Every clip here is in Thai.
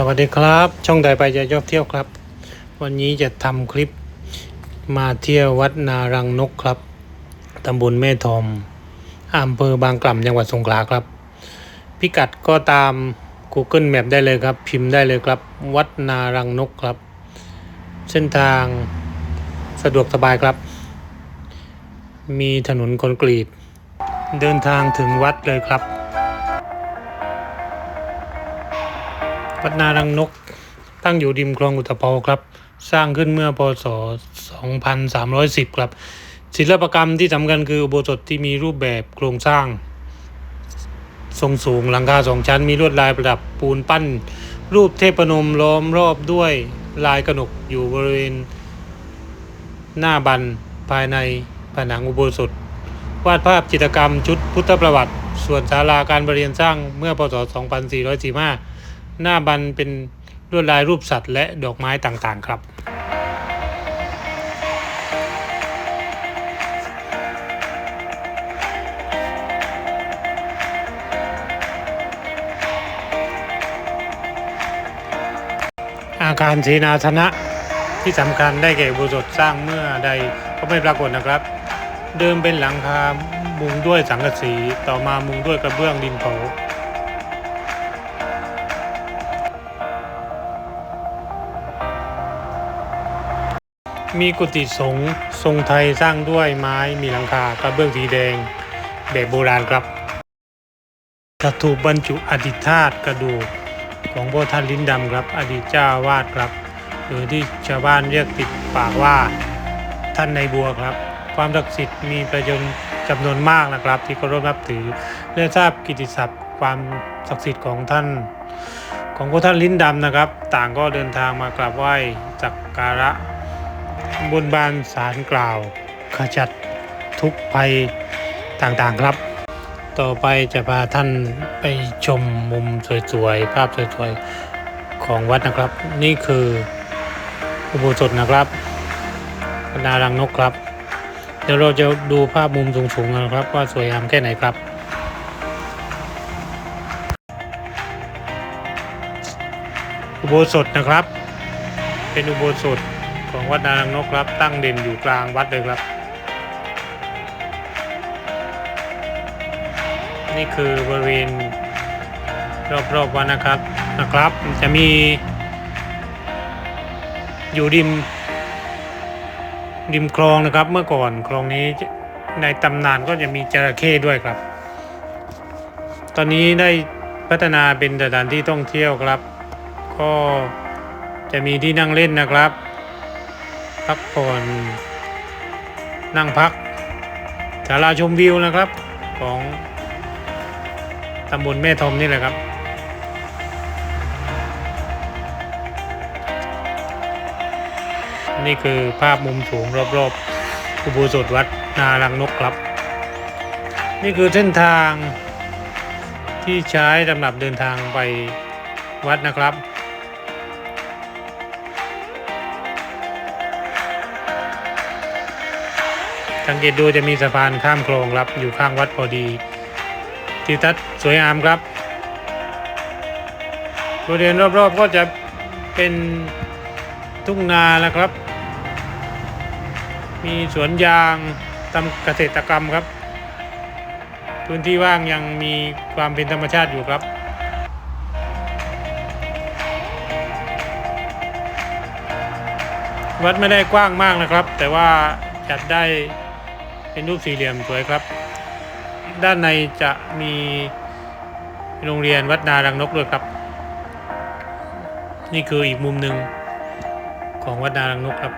สวัสดีครับ ช่องใดไปจะยอบเที่ยวครับ วันนี้จะทำคลิปมาเที่ยววัดนารังนกครับตำบลแม่ทอมอำเภอบางกล่ำจังหวัดสงขลาครับ พิกัดก็ตาม Google Map ได้เลยครับ พิมพ์ได้เลยครับ วัดนารังนกครับ เส้นทางสะดวกสบายครับ มีถนนคอนกรีต เดินทางถึงวัดเลยครับ วัดนารังนกตั้งอยู่ริมคลองอุตภเปาครับ สร้างขึ้นเมื่อพศ 2310 ครับ ศิลปกรรมที่สำคัญคืออุโบสถที่มีรูปแบบโครงสร้าง ทรงสูงหลังคาสองชั้นมีลวดลายประดับปูนปั้น รูปเทพนมล้อมรอบด้วยลายกระหนกอยู่บริเวณ หน้าบันภายในผนังอุโบสถ วาดภาพจิตรกรรมชุดพุทธประวัติ ส่วนศาลาการประเรียนสร้างเมื่อพศ 2445 หน้าบันเป็นลวดลายรูปสัตว์และดอกไม้ต่างๆ ครับอาคารเสนาสนะที่สำคัญได้แก่อุสถสร้างเมื่อใดก็ไม่ปรากฏนะครับ เดิมเป็นหลังคามุงด้วยสังกะสีต่อมามุงด้วยกระเบื้องดินเผา มีกุฏิสงฆ์ทรงไทยสร้างด้วยไม้มีหลังคากระเบื้องสีแดง แบบโบราณครับจะถูบรรจุอดีตธาตุกระดูกของพ่อท่านลิ้นดำครับ อดีตเจ้าวาดครับ หรือที่ชาวบ้านเรียกติดปากว่าท่านในบัวครับ ความศักดิ์สิทธิ์มีประโยชน์จำนวนมากนะครับ ที่เคารพนับถือและทราบกิติศัพท์ ความศักดิ์สิทธิ์ของท่าน ของพระท่านลิ้นดำนะครับ ต่างก็เดินทางมากราบไหว้สักการะ บนบานสารกล่าว ขจัดทุกภัยต่างๆครับ ต่อไปจะพาท่านไปชมมุมสวยๆ ภาพสวยๆ ของวัดนะครับ นี่คืออุโบสถนะครับนารังนกครับ เดี๋ยวเราจะดูภาพมุมสูงๆนะครับ ว่าสวยงามแค่ไหนครับอุโบสถนะครับ เป็นอุโบสถ ของวัดนารังนกครับตั้งเด่นอยู่กลางวัดเลยครับ นี่คือบริเวณรอบๆวัดนะครับนะครับจะมีอยู่ริม ริมคลองนะครับ เมื่อก่อนคลองนี้ในตำนานก็จะมีจระเข้ด้วยครับ ตอนนี้ได้พัฒนาเป็นสถานที่ท่องเที่ยวครับ ก็จะมีที่นั่งเล่นนะครับ พักผ่อนนั่งพักศาลาชมวิวนะครับ ของตำบลแม่ทมนี่แหละครับ นี่คือภาพมุมสูงรอบๆอุโบสถวัดนารังนกครับ นี่คือเส้นทางที่ใช้สำหรับเดินทางไปวัดนะครับ สังเกตดูจะมีสะพานข้ามคลองครับอยู่ข้างวัดพอดีทิวทัศน์สวยงามครับบริเวณรอบๆก็จะเป็นทุ่งนาแล้วครับ มีสวนยางทำเกษตรกรรมครับ พื้นที่ว่างยังมีความเป็นธรรมชาติอยู่ครับวัดไม่ได้กว้างมากนะครับ แต่ว่าจัดได้ เป็นรูปสี่เหลี่ยมสวยครับ ด้านในจะมีโรงเรียนวัดนารังนกด้วยครับ นี่คืออีกมุมหนึ่งของวัดนารังนกครับ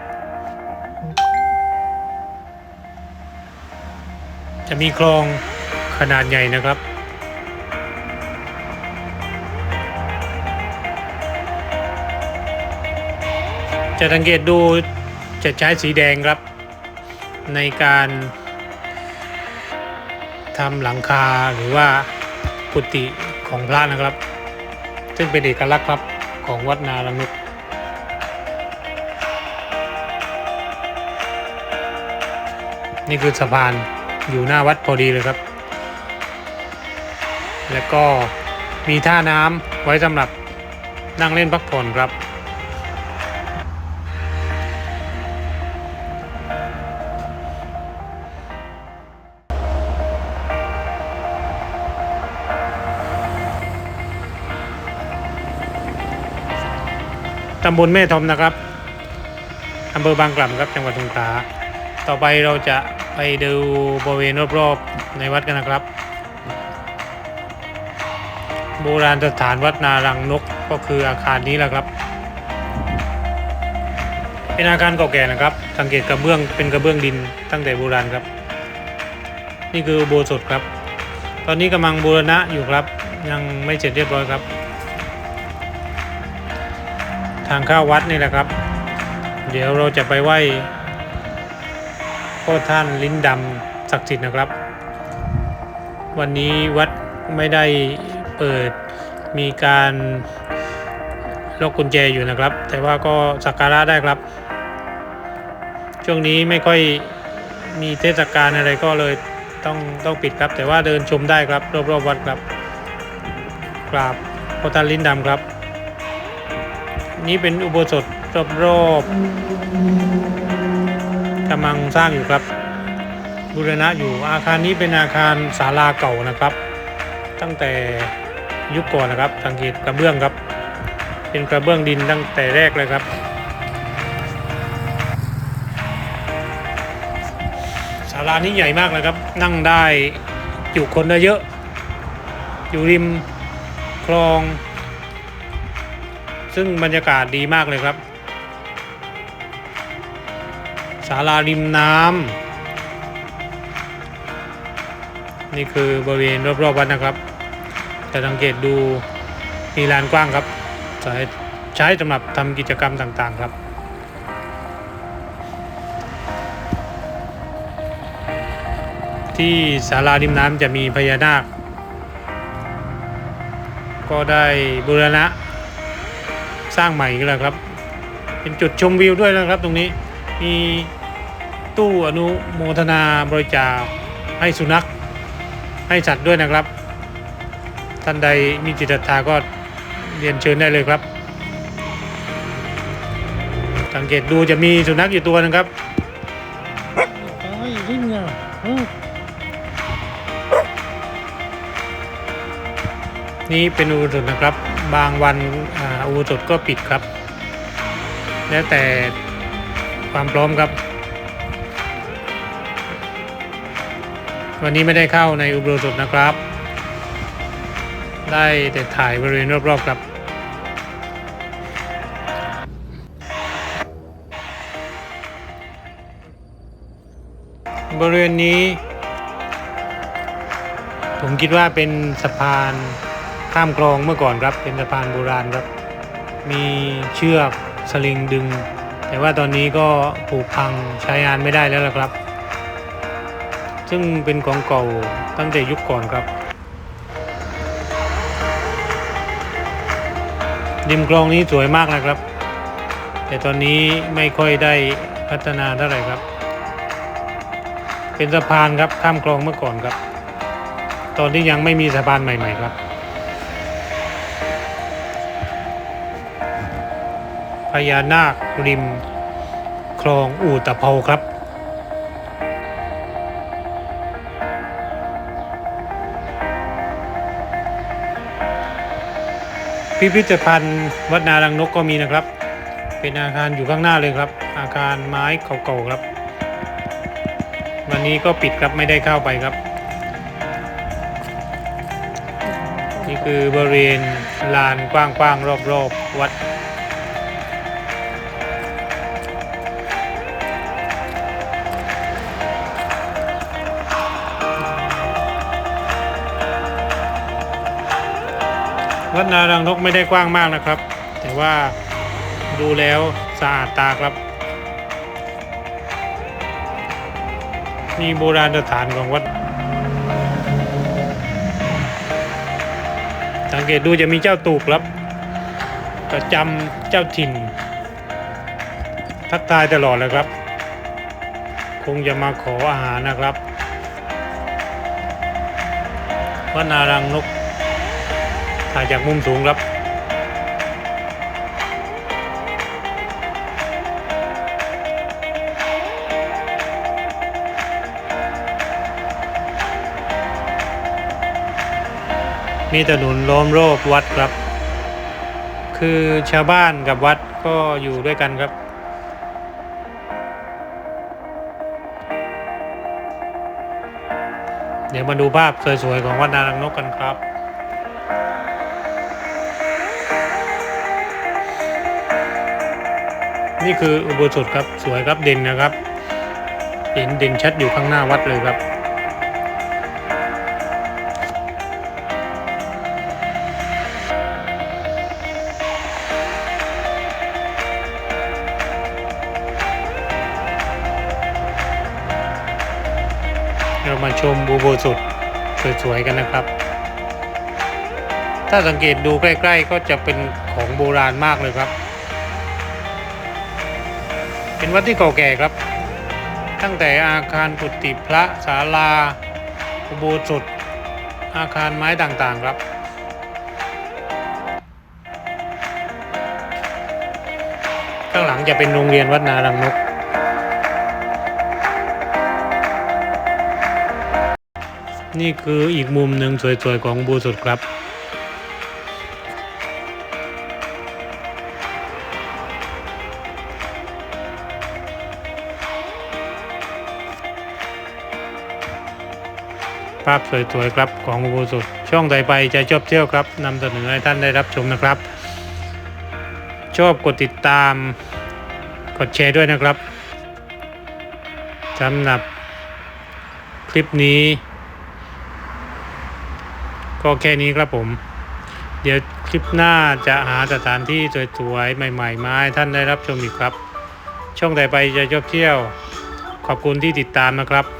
จะมีคลองขนาดใหญ่นะครับจะสังเกตดูจะใช้สีแดงครับ ในการ ทำหลังคาหรือว่ากุฏิของพระนะครับ ซึ่งเป็นเอกลักษณ์ครับของวัดนารังนุกนี่คือสะพานอยู่หน้าวัดพอดีเลยครับ แล้วก็มีท่าน้ำไว้สำหรับนั่งเล่นพักผ่อนครับ ตำบลแม่ทอมนะครับอำเภอบางกล่ำครับจังหวัดสงขลาต่อไปเราจะไปดูบริเวณรอบๆในวัดกันนะครับ โบราณสถานวัดนารังนกก็คืออาคารนี้แหละครับ เป็นอาคารเก่าแก่นะครับ สังเกตกระเบื้องเป็นกระเบื้องดินตั้งแต่โบราณครับ นี่คืออุโบสถครับ ตอนนี้กำลังบูรณะอยู่ครับ ยังไม่เสร็จเรียบร้อยครับ ทางเข้าวัดนี่แหละครับ เดี๋ยวเราจะไปไหว้พ่อท่านลิ้นดำศักดิ์สิทธิ์นะครับ วันนี้วัดไม่ได้เปิดมีการล็อกกุญแจอยู่นะครับ แต่ว่าก็สักการะได้ครับ ช่วงนี้ไม่ค่อยมีเทศกาลอะไรก็เลยต้องต้องปิดครับ แต่ว่าเดินชมได้ครับ รอบๆวัดครับกราบพ่อท่านลิ้นดำครับ นี่เป็นอุโบสถรอบๆกำลังสร้างอยู่ครับบูรณะอยู่อาคารนี้เป็นอาคารศาลาเก่านะครับ ตั้งแต่ยุคก่อนนะครับสังเกตกระเบื้องครับ เป็นกระเบื้องดินตั้งแต่แรกเลยครับ ศาลานี้ใหญ่มากเลยครับ นั่งได้จุคนได้เยอะ อยู่ริมคลอง ซึ่งบรรยากาศดีมากเลยครับศาลาริมน้ำนี่คือบริเวณรอบๆวัดนะครับ จะสังเกตดูมีลานกว้างครับใช้ใช้สำหรับทำกิจกรรมต่างๆครับที่ศาลาริมน้ำจะมีพญานาค ก็ได้บูรณะ สร้างใหม่อีกแล้วครับ เป็นจุดชมวิวด้วยนะครับตรงนี้มีตู้อนุโมทนาบริจาคให้สุนัขให้สัตว์ด้วยนะครับ ท่านใดมีจิตศรัทธาก็เรียนเชิญได้เลยครับ สังเกตดูจะมีสุนัขอยู่ตัวนึงครับนี่เป็นอุโบสถนะครับ บางวันอุโบสถก็ปิดครับ แล้วแต่ความพร้อมครับ วันนี้ไม่ได้เข้าในอุโบสถนะครับ ได้แต่ถ่ายบริเวณรอบๆครับบริเวณนี้ ผมคิดว่าเป็นสะพาน ข้ามคลองเมื่อก่อนครับเป็นสะพานโบราณครับ มีเชือกสลิงดึง แต่ว่าตอนนี้ก็ผุพังใช้งานไม่ได้แล้วล่ะครับ ซึ่งเป็นของเก่าตั้งแต่ยุคก่อนครับริมคลองนี้สวยมากนะครับ แต่ตอนนี้ไม่ค่อยได้พัฒนาเท่าไหร่ครับ เป็นสะพานครับข้ามคลองเมื่อก่อนครับ ตอนที่ยังไม่มีสะพานใหม่ ๆ ครับ พญานาคริม คลองอู่ตะเภาครับ พิพิธภัณฑ์วัดนารังนกก็มีนะครับ เป็นอาคารอยู่ข้างหน้าเลยครับ อาคารไม้เก่าๆครับ วันนี้ก็ปิดครับไม่ได้เข้าไปครับ นี่คือบริเวณลานกว้างๆรอบๆวัด วัดนารังนกไม่ได้กว้างมากนะครับ แต่ว่าดูแล้วสะอาดตาครับ มีโบราณสถานของวัด สังเกตดูจะมีเจ้าตูบครับ ประจำเจ้าถิ่น ทักทายตลอดเลยครับ คงจะมาขออาหารนะครับวัดนารังนก ถ่ายจากมุมสูงครับมีถนนล้อมรอบวัดครับ คือชาวบ้านกับวัดก็อยู่ด้วยกันครับ เดี๋ยวมาดูภาพสวยๆของวัดนางนกกันครับ นี่คืออุโบสถครับสวยครับเด่นนะครับเห็นเด่นชัดอยู่ข้างหน้าวัดเลยครับเรามาชมอุโบสถสวยๆกันนะครับ ถ้าสังเกตดูใกล้ ๆ ก็จะเป็นของโบราณมากเลยครับ เป็นวัดที่เก่าแก่ครับ ตั้งแต่อาคารกุฏิพระศาลาอุโบสถอาคารไม้ต่างๆครับ ข้างหลังจะเป็นโรงเรียนวัดนารังนกนี่คืออีกมุมหนึ่งสวยๆของอุโบูสุดครับ ภาพสวยๆครับของอุโบสถช่องใดไปจะชอบเที่ยวครับนำเสนอให้ท่านได้รับชมนะครับ ชอบกดติดตามกดแชร์ด้วยนะครับสำหรับคลิปนี้ ก็แค่นี้ครับผม เดี๋ยวคลิปหน้าจะหาสถานที่สวยๆใหม่ๆมาให้ท่านได้รับชมอีกครับ ช่องใดไปจะชอบเที่ยว ขอบคุณที่ติดตามนะครับ